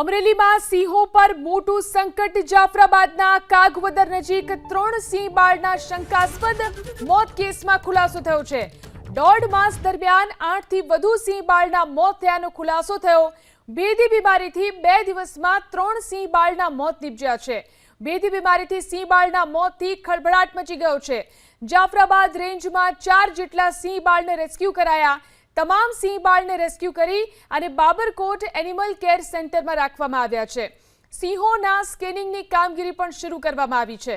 અમરેલીમાં સિંહો પર મોટું સંકટ જાફરાબાદના કાગવદર નજીક ત્રણ સિંહ બાળના શંકાસ્પદ મોત કેસમાં ખુલાસો થયો છે. દોઢ માસ દરમિયાન આઠથી વધુ સિંહ બાળના મોત થયાનો ખુલાસો થયો. ભેદી બીમારીથી બે દિવસમાં ત્રણ સિંહ બાળના મોત નીપજ્યા છે. ભેદી બીમારીથી સિંહ બાળના મોતથી ખળભળાટ મચી ગયો છે. જાફરાબાદ રેન્જમાં ચાર જેટલા સિંહ બાળને રેસ્ક્યુ કરાયા. તમામ સિંહ રેસ્ક્યુ કરી અને બાબરકોટ એનિમલ કેર સેન્ટરમાં રાખવામાં આવ્યા છે. સિંહોના સ્કેનિંગની કામગીરી પણ શરૂ કરવામાં આવી છે.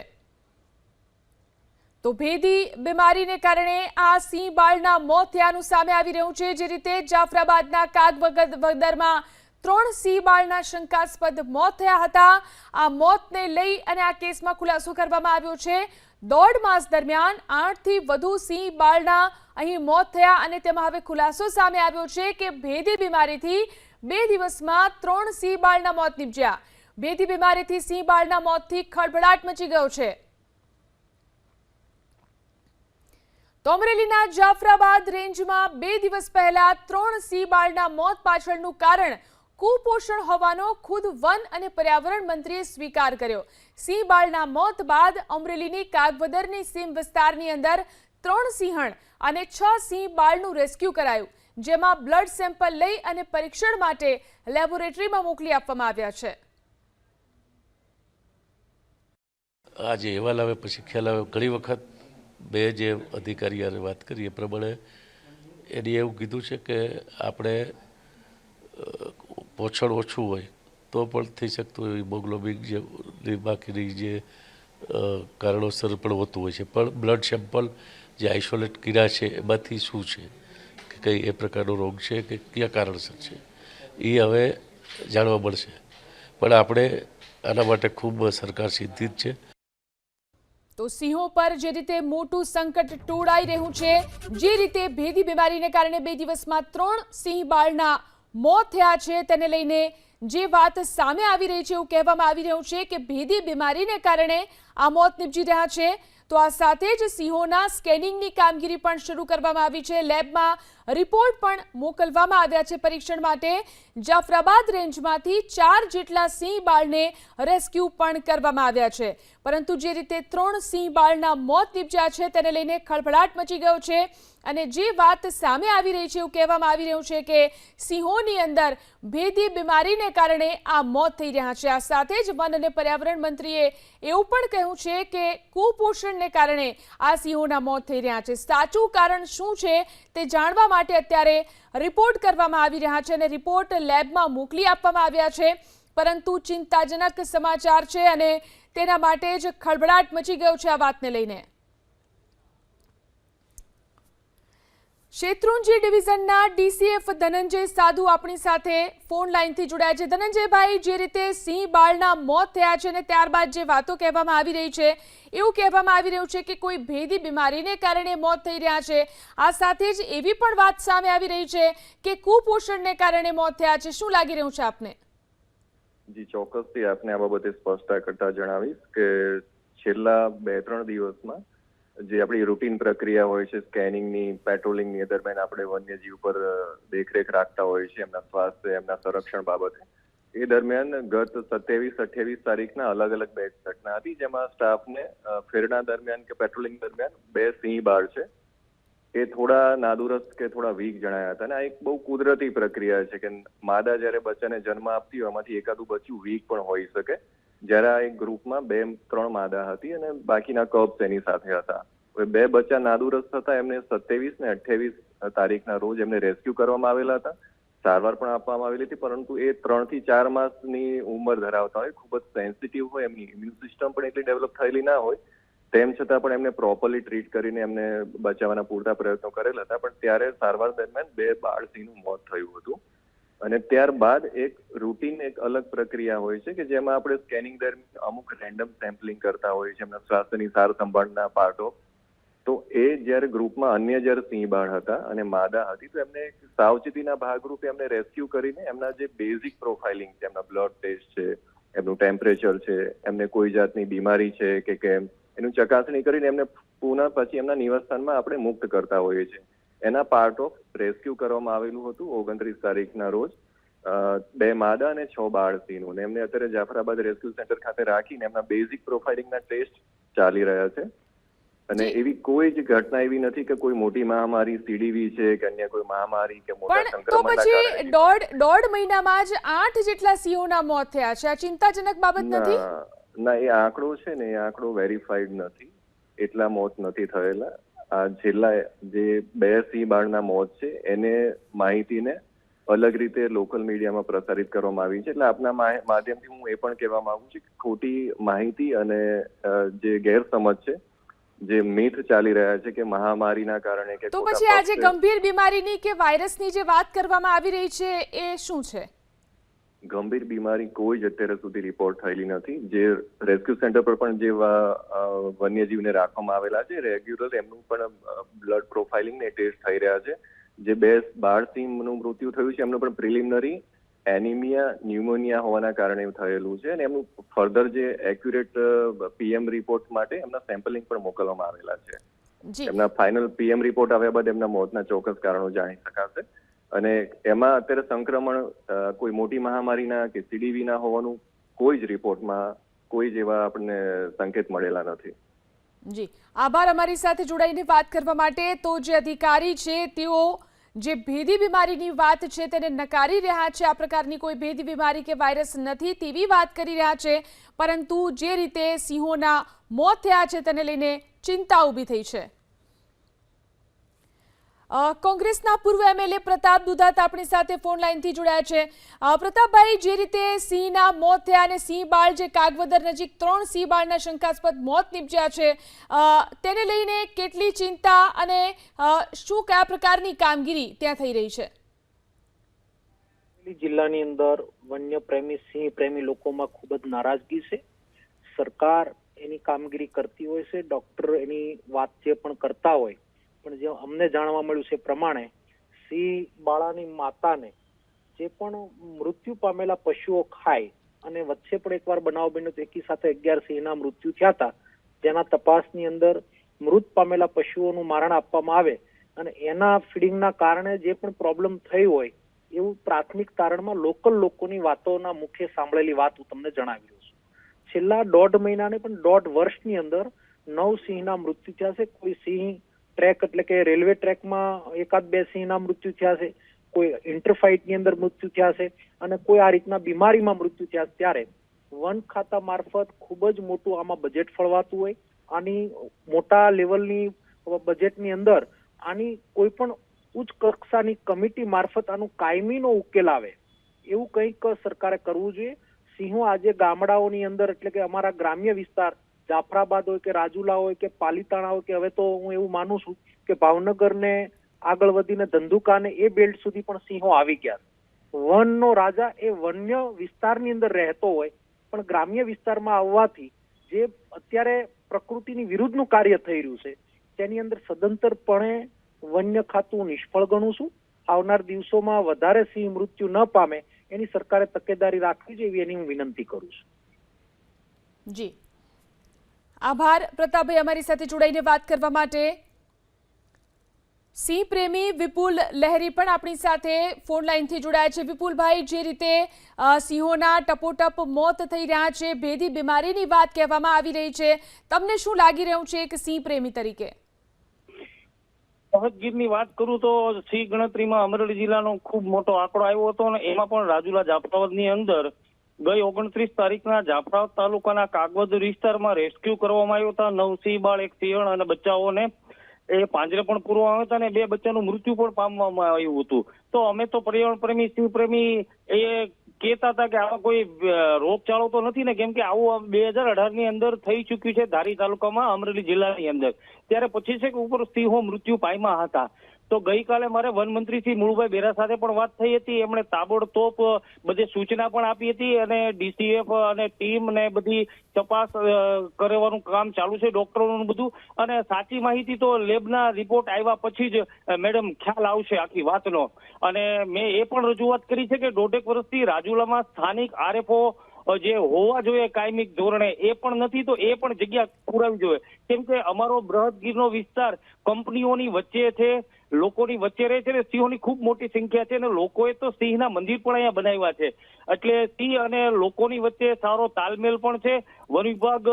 તો ભેદી બીમારીને કારણે આ સિંહ બાળના મોત થયાનું સામે આવી રહ્યું છે. જે રીતે જાફરાબાદના કાગવદરમાં ત્રણ સિંહ બાળના શંકાસ્પદ મોત થયા હતા. આ મોતને લઈ અને આ કેસમાં ખુલાસો કરવામાં આવ્યો છે. દોઢ માસ દરમિયાન આઠથી વધુ સિંહ બાળના અહીં મોત થયા અને તેમાં હવે ખુલાસો સામે આવ્યો છે કે ભેદી બીમારીથી બે દિવસમાં ત્રણ સિંહ બાળના મોત નીપજ્યા. ભેદી બીમારીથી સિંહ બાળના મોતથી ખળભળાટ મચી ગયો છે. તોમરેલીના જાફરાબાદ રેન્જમાં બે દિવસ પહેલા ત્રણ સિંહ બાળના મોત પાછળનું કારણ કુપોષણ હોવાનો ખુદ વન અને પર્યાવરણ મંત્રીએ સ્વીકાર કર્યો. સિંહ બાળના મોત બાદ અમરેલીની કાગવદરની સીમ વિસ્તારની અંદર ત્રણ સિંહણ અને છ સિંહ બાળનું રેસ્ક્યુ કરાયું, જેમાં બ્લડ સેમ્પલ લઈ અને પરીક્ષણ માટે લેબોરેટરીમાં મોકલી આપવામાં આવ્યા છે. આજે અહેવાલ આવે, પછી ખ્યાલ આવે. ઘણી વખત બે જે અધિકારી વાત કરીએ પ્રબળે, એને એવું કીધું છે કે આપણે પોષણ ઓછું હોય, તો પણ થઈ શકતું હોય. હિમોગ્લોબિન જે બાકીની જે કારણોસર પણ હોતું હોય છે. પણ બ્લડ સેમ્પલ જે આઇસોલેટ કર્યા છે, એમાંથી શું છે? કે કઈ એ પ્રકારનો રોગ છે કે કયા કારણસર છે? એ હવે જાણવા મળશે. પણ આપણે આના માટે ખૂબ સરકાર ચિંતિત છે. તો સિંહો પર જે રીતે મોટું સંકટ ટોળાઈ રહ્યું છે, જે રીતે ભેદી બીમારીને કારણે બે દિવસમાં ત્રણ સિંહ બાળના મોત થયા છે તેને લઈને જે વાત સામે આવી રહી છે એવું કહેવામાં આવી રહ્યું છે કે ભેદી બીમારીને કારણે આ મોત નીપજી રહ્યા છે. તો આ સાથે જ સિંહોના સ્કેનિંગની કામગીરી પણ શરૂ કરવામાં આવી છે. લેબમાં રિપોર્ટ પણ મોકલવામાં આવ્યા છે પરીક્ષણ માટે. જાફરાબાદ રેન્જમાંથી ચાર જેટલા સિંહ બાળને રેસ્ક્યુ પણ કરવામાં આવ્યા છે. પરંતુ જે રીતે ત્રણ સિંહ બાળના મોત નીપજ્યા છે તેને લઈને ખળભળાટ મચી ગયો છે. અને જે વાત સામે આવી રહી છે એવું કહેવામાં આવી રહ્યું છે કે સિંહોની અંદર ભેદી બીમારીને કારણે આ મોત થઈ રહ્યા છે. આ સાથે જ વન અને પર્યાવરણ મંત્રીએ એવું પણ કહ્યું છે કે કુપોષણને કારણે આ સિંહોના મોત થઈ રહ્યા છે. સાચું કારણ શું છે તે જાણવા માટે અત્યારે રિપોર્ટ કરવામાં આવી રહ્યા છે અને રિપોર્ટ લેબમાં મોકલી આપવામાં આવ્યા છે. પરંતુ ચિંતાજનક સમાચાર છે અને તેના માટે જ ખળભળાટ મચી ગયો છે આ વાતને લઈને. શેત્રુંજી ડિવિઝનના ડીસીએફ ધનંજય સાધુ આપણી સાથે ફોન લાઈનથી જોડાયા છે. ધનંજયભાઈ, જે રીતે સિંહ બાળના મોત થયા છે અને ત્યારબાદ જે વાતો કહેવામાં આવી રહી છે, એવું કહેવામાં આવી રહ્યું છે કે કોઈ ભેદી બીમારીને કારણે મોત થઈ રહ્યા છે. આ સાથે જ એવી પણ વાત સામે આવી રહી છે કે કુપોષણને કારણે મોત થયા છે. શું લાગી રહ્યું છે આપને? જી, ચોક્કસથી આપને આ બાબતે સ્પષ્ટતા કરતા જણાવીશ કે છેલ્લા બે ત્રણ દિવસમાં જે આપણી રૂટીન પ્રક્રિયા હોય છે સ્કેનિંગની પેટ્રોલિંગની દરમિયાન આપણે વન્યજીવ પર દેખરેખ રાખતા હોય છે, એમના સ્વાસ્થ્ય, એમના સંરક્ષણ બાબતે. એ દરમિયાન ગત સત્યાવીસ, અઠ્યાવીસ તારીખના અલગ અલગ બે ઘટના હતી, જેમાં સ્ટાફને ફેરણા દરમિયાન કે પેટ્રોલિંગ દરમિયાન બે સિંહ બાર છે. એ થોડા નાદુરસ્ત કે થોડા વીક જણાયા હતા. અને આ એક બહુ કુદરતી પ્રક્રિયા છે કે માદા જ્યારે બચ્ચાને જન્મ આપતી હોય, એમાંથી એકાદું બચ્ચું વીક પણ હોઈ શકે. જ્યારે આ એક ગ્રુપમાં બે, ત્રણ માદા હતી અને બાકીના કપ એની સાથે હતા. બે બચ્ચા નાદુરસ્ત હતા એમને સત્યાવીસ ને અઠ્યાવીસ તારીખના રોજ એમને રેસ્ક્યુ કરવામાં આવેલા હતા. સારવાર પણ આપવામાં આવેલી હતી, પરંતુ એ ત્રણથી ચાર માસની ઉંમર ધરાવતા હોય, ખૂબ જ સેન્સિટિવ હોય, એમની ઇમ્યુન સિસ્ટમ પણ એટલી ડેવલપ થયેલી ના હોય. તેમ છતાં પણ એમને પ્રોપરલી ટ્રીટ કરીને એમને બચાવવાના પૂરતા પ્રયત્નો કરેલા હતા, પણ ત્યારે સારવાર દરમિયાન બે બાળસિંહનું મોત થયું હતું. અને ત્યારબાદ એક રૂટીન એક અલગ પ્રક્રિયા હોય છે કે જેમાં આપણે સ્કેનિંગ દરમિયાન અમુક રેન્ડમ સેમ્પલિંગ કરતા હોય છે એમના સ્વાસ્થ્યની સાર સંભાળના પાર્ટ તો એ જ્યારે ગ્રુપમાં અન્ય જ્યારે સિંહબાણ હતા અને માદા હતી, તો એમને સાવચેતીના ભાગરૂપે એમને રેસ્ક્યુ કરીને એમના જે બેઝિક પ્રોફાઇલિંગ છે, એમના બ્લડ ટેસ્ટ છે, એમનું ટેમ્પરેચર છે, એમને કોઈ જાતની બીમારી છે કે કેમ, એનું ચકાસણી કરીને એમને પુનઃ પછી એમના નિવાસસ્થાનમાં આપણે મુક્ત કરતા હોઈએ છીએ. એના પાર્ટ ઓફ રેસ્ક્યુ કરવામાં આવેલું હતું ઓગણત્રીસ તારીખના રોજ. બે માદા અને છ બાળ સિંહનું. ને એમને અત્યારે જાફરાબાદ રેસ્ક્યુ સેન્ટર ખાતે રાખીને એમના બેઝિક પ્રોફાઇલિંગના ટેસ્ટ ચાલી રહ્યા છે. અને એવી કોઈ જ ઘટના એવી નથી કે કોઈ મોટી મહામારી સીડીવી છે કે અન્ય કોઈ મહામારી કે મોટા સંક્રમણના તો પછી દોઢ દોઢ મહિનામાં જ આઠ જેટલા સિંહોના મોત થયા છે. આ ચિંતાજનક બાબત નથી? ના એ આંકડો છે ને એ આંકડો વેરીફાઈડ નથી. એટલા મોત નથી થયેલા. છેલ્લા જે બે સિંહ બાળના મોત છે એને માહિતીને અલગ રીતે લોકલ મીડિયામાં પ્રસારિત કરવામાં આવી છે. એટલે આપના માધ્યમથી હું એ પણ કહેવા માંગુ છું કે ખોટી માહિતી અને જે ગેરસમજ છે જે મિથ ચાલી રહ્યા છે કે મહામારીના કારણે કે તો પછી આ જે ગંભીર બીમારીની કે વાયરસની જે વાત કરવામાં આવી રહી છે એ શું છે? ગંભીર બીમારી કોઈ જ અત્યારે સુધી રિપોર્ટ થયેલી નથી. જે રેસ્ક્યુ સેન્ટર પર પણ જેવા વન્યજીવને રાખવામાં આવેલા છે રેગ્યુલર એમનું પણ બ્લડ પ્રોફાઇલિંગ ને ટેસ્ટ થઈ રહ્યા છે. જે બે બાર સિંહનું મૃત્યુ થયું છે એમનું પણ પ્રિલિમિનરી એનિમિયા ન્યુમોનિયા હોવાના કારણે થયેલું છે અને એમનું ફર્ધર જે એક્યુરેટ પીએમ રિપોર્ટ માટે એમના સેમ્પલિંગ પણ મોકલવામાં આવેલા છે. એમના ફાઇનલ પીએમ રિપોર્ટ આવ્યા બાદ એમના મોતના ચોક્કસ કારણો જાણી શકાશે. અને એમાં અત્યારે સંક્રમણ કોઈ મોટી મહામારીના કે સીડીવીના હોવાનું કોઈ જ રિપોર્ટમાં કોઈ જ એવા આપણને સંકેત મળેલા નથી. જી. આભાર અમારી સાથે જોડાઈને વાત કરવા માટે. તો જે અધિકારી છે, તેઓ જે ભેદી બીમારીની વાત છે, તેને નકારી રહ્યા છે. આ પ્રકારની કોઈ ભેદી બીમારી કે વાયરસ નથી તેવી વાત કરી રહ્યા છે. પરંતુ જે રીતે સિંહોના મોત થયા છે, તેને લઈને ચિંતા ઊભી થઈ છે. કોંગ્રેસના પૂર્વ એમએલએ પ્રતાપ દુધાત આપણી સાથે ફોન લાઈનથી જોડાયા છે. પ્રતાપભાઈ, જે રીતે સિંહના મોત થયા અને સિંહ બાળ જે કાગવદર નજીક ત્રણ સિંહ બાળના શંકાસ્પદ મોત નીપજ્યા છે તેને લઈને કેટલી ચિંતા અને શું કયા પ્રકારની કામગીરી ત્યાં થઈ રહી છે? જિલ્લાની અંદર વન્ય પ્રેમી સિંહ પ્રેમી લોકોમાં ખૂબ જ નારાજગી છે. સરકાર એની કામગીરી કરતી હોય છે, ડોક્ટર એની વાત જે પણ કરતા હોય પણ જે અમને જાણવા મળ્યું છે પ્રમાણે સિંહ બાળાની માતાને જે પણ મૃત્યુ પામેલા પશુઓ ખાય અને વચ્ચે પણ એકવાર બનાવ બન્યો એકી સાથે અગિયાર સિંહના મૃત્યુ થયા હતા. જેના તપાસની અંદર મૃત પામેલા પશુઓનું મારણ આપવામાં આવે અને એના ફીડિંગના કારણે જે પણ પ્રોબ્લેમ થઈ હોય એવું પ્રાથમિક તારણમાં લોકલ લોકોની વાતોના મુખ્ય સાંભળેલી વાત હું તમને જણાવી છું. છેલ્લા દોઢ મહિનાને પણ દોઢ વર્ષની અંદર નવ સિંહના મૃત્યુ થયા છે. કોઈ સિંહ ટ્રેક એટલે કે રેલવે ટ્રેકમાં એકાદ બે સિંહના મૃત્યુ થયા છે, કોઈ ઇન્ટરફાઇટની અંદર મૃત્યુ થયા છે અને કોઈ આ રીતના બીમારીમાં મૃત્યુ થયા છે. ત્યારે વન ખાતા મારફત ખૂબ જ મોટું આમાં બજેટ ફળવાતું હોય. આની મોટા લેવલની બજેટની અંદર આની કોઈ પણ ઉચ્ચ કક્ષાની કમિટી મારફત આનું કાયમીનો ઉકેલ આવે, એવું કંઈક સરકારે કરવું જોઈએ. સિંહો આજે ગામડાઓની અંદર એટલે કે અમારા ગ્રામ્ય વિસ્તાર જાફરાબાદ હોય કે રાજુલા હોય કે પાલીતાણા હોય કે હવે તો હું એવું માનું છું કે ભાવનગરને આગળ વધીને ધંધુકા ને એ બેલ્ટ સુધી પણ સિંહો આવી ગયા વનનો રાજા એ વન્ય વિસ્તારની અંદર રહેતો હોય પણ ગ્રામ્ય વિસ્તારમાં આવવાથી જે અત્યારે પ્રકૃતિની વિરુદ્ધનું કાર્ય થઈ રહ્યું છે, તેની અંદર સદંતરપણે વન્ય ખાતું નિષ્ફળ ગણું છું. આવનાર દિવસોમાં વધારે સિંહ મૃત્યુ ન પામે એની સરકારે તકેદારી રાખવી જોઈએ એની હું વિનંતી કરું છું. જી. આભાર. પ્રતાપભાઈ, અમારી સાથે જોડાઈને વાત કરવા માટે. સિંહ પ્રેમી વિપુલ લહેરી પણ આપણી સાથે ફોન લાઈનથી જોડાયા છે. વિપુલભાઈ, જે રીતે સિંહોના ટપોટપ મોત થઈ રહ્યા છે, ભેદી બીમારીની વાત કહેવામાં આવી રહી છે. તમને શું લાગી રહ્યું છે એક સિંહ પ્રેમી તરીકે? સહજગીરની વાત કરું તો સિંહ ગણતરીમાં અમરેલી જિલ્લાનો ખૂબ મોટો આંકડો આવ્યો હતો અને એમાં પણ રાજુલા જાફરાબાદની અંદર ગઈ ઓગણત્રીસ તારીખના જાફરાબાદ તાલુકાના કાગવદ વિસ્તારમાં રેસ્ક્યુ કરવામાં આવ્યો હતા. નવ સિંહ, બાળ, એક સિંહણ અને બચ્ચાઓને એ પાંજરે પણ પૂરવામાં આવ્યો હતા અને બે બચ્ચાનું મૃત્યુ પણ પામવામાં આવ્યું હતું. તો અમે તો પર્યાવરણ પ્રેમી, સિંહ પ્રેમી, એ કહેતા હતા કે આવા કોઈ રોગચાળો તો નથી ને, કેમ કે આવું બે હજાર અઢારની અંદર થઈ ચુક્યું છે ધારી તાલુકામાં, અમરેલી જિલ્લાની અંદર. ત્યારે પછી છે કે ઉપર સિંહો મૃત્યુ પામ્યા હતા. તો ગઈકાલે મારે વનમંત્રી શ્રી મુળભાઈ બેરા સાથે પણ વાત થઈ હતી. એમણે તાબડતોબ બધી સૂચના પણ આપી હતી અને ડીસીએફ અને ટીમ ને બધી તપાસ કરવાનું કામ ચાલુ છે ડોક્ટરોનું બધું. અને સાચી માહિતી તો લેબના રિપોર્ટ આવ્યા પછી જ મેડમ ખ્યાલ આવશે આખી વાતનો. અને મેં એ પણ રજૂઆત કરી છે કે દોઢેક વર્ષથી રાજુલામાં સ્થાનિક આરએફઓ જે હોવા જોઈએ કાયમિક ધોરણે, એ પણ નથી તો એ પણ જગ્યા પુરાવી જોઈએ. કેમ કે અમારો બૃહદગીરનો વિસ્તાર કંપનીઓની વચ્ચે છે લોકોની વચ્ચે રહે છે ને, સિંહોની ખૂબ મોટી સંખ્યા છે અને લોકોએ તો સિંહના મંદિર પણ અહીંયા બનાવ્યા છે. એટલે સિંહ અને લોકોની વચ્ચે સારો તાલમેલ પણ છે. વન વિભાગ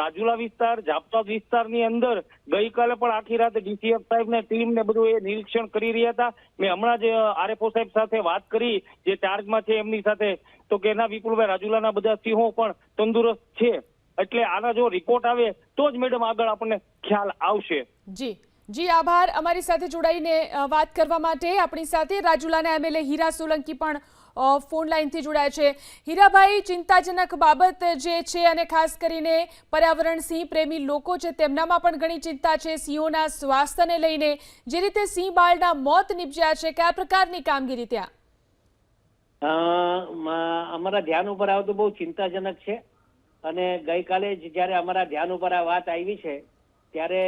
રાજુલા વિસ્તાર જાપતા વિસ્તારની અંદર ગઈકાલે પણ આખી રાત ડીસીએફ સાહેબ ટીમને બધું એ નિરીક્ષણ કરી રહ્યા હતા. મેં હમણાં જ આરએફઓ સાહેબ સાથે વાત કરી, જે ચાર્જમાં છે એમની સાથે. તો કે એના વિપુલભાઈ, રાજુલાના બધા સિંહો પણ તંદુરસ્ત છે. એટલે આના જો રિપોર્ટ આવે, તો જ મેડમ આગળ આપણને ખ્યાલ આવશે. જી. જી, આભાર. અમારી સાથે જોડાઈને વાત કરવા માટે આપણી સાથે રાજુલાના એમએલએ હીરા સોલંકી પણ ફોન લાઈનથી જોડાયા છે. હીરાભાઈ, ચિંતાજનક બાબત જે છે અને ખાસ કરીને પર્યાવરણ સિંહ પ્રેમી લોકો છે, તેમનામાં પણ ઘણી ચિંતા છે. સિંહોના સ્વાસ્થ્યને લઈને જે રીતે સિંહ બાળના મોત નિપજ્યા છે, કયા પ્રકારની કામગીરી ત્યાં? અમારા ધ્યાન ઉપર આવતું બહુ ચિંતાજનક છે. અને ગઈકાલે જ જ્યારે અમારા ધ્યાન ઉપર આ વાત આવી છે ત્યારે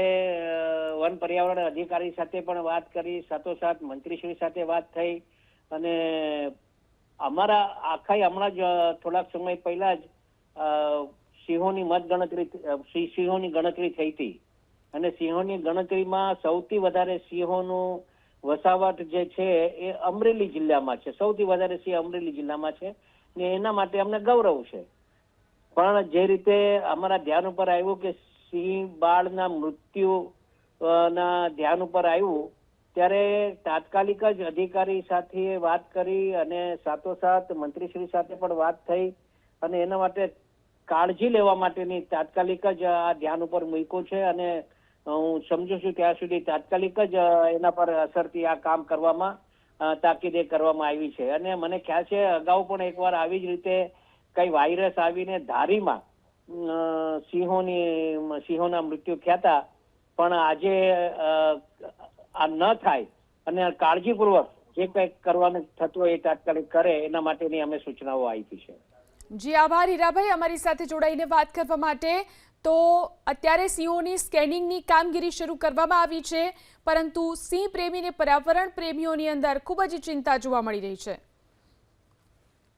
વન પર્યાવરણ અધિકારી સાથે પણ વાત કરી, સાથોસાથ મંત્રીશ્રી સાથે વાત થઈ અને અમારા આખા હમણાં જ થોડાક સમય પહેલા જ સિંહોની મતગણતરી સિંહોની ગણતરી થઈ હતી. અને સિંહોની ગણતરીમાં સૌથી વધારે સિંહોનું વસાવટ જે છે એ અમરેલી જિલ્લામાં છે. સૌથી વધારે સિંહ અમરેલી જિલ્લામાં છે ને એના માટે અમને ગૌરવ છે. પણ જે રીતે અમારા ધ્યાન ઉપર આવ્યું કે સિંહ બાળના મૃત્યુ ના ધ્યાન ઉપર આવ્યું, ત્યારે તાત્કાલિક જ અધિકારી સાથે વાત કરી અને સાથોસાથ મંત્રીશ્રી સાથે પણ વાત થઈ અને એના માટે કાળજી લેવા માટેની તાત્કાલિક જ આ ધ્યાન ઉપર મૂક્યું છે અને હું સમજુ છું ત્યાં સુધી તાત્કાલિક જ એના પર અસરથી આ કામ કરવામાં તાકીદે કરવામાં આવી છે. અને મને ખ્યાલ છે અગાઉ પણ એકવાર આવી જ રીતે કઈ વાયરસ આવીને ધારીમાં સિંહોની સિંહોના મૃત્યુ થયા પણ આજે આ ન થાય અને કાળજીપૂર્વક જે કંઈક કરવાનું થતું હોય એ તાત્કાલિક કરે, એના માટેની અમે સૂચનાઓ આપી છે. જી આભાર, હીરાભાઈ. અમારી સાથે જોડાઈને વાત કરવા માટે તો અત્યારે સિંહોની સ્કેનિંગની કામગીરી શરૂ કરવામાં આવી છે, પરંતુ સિંહ પ્રેમીને પર્યાવરણ પ્રેમીઓની અંદર ખૂબ જ ચિંતા જોવા મળી રહી છે.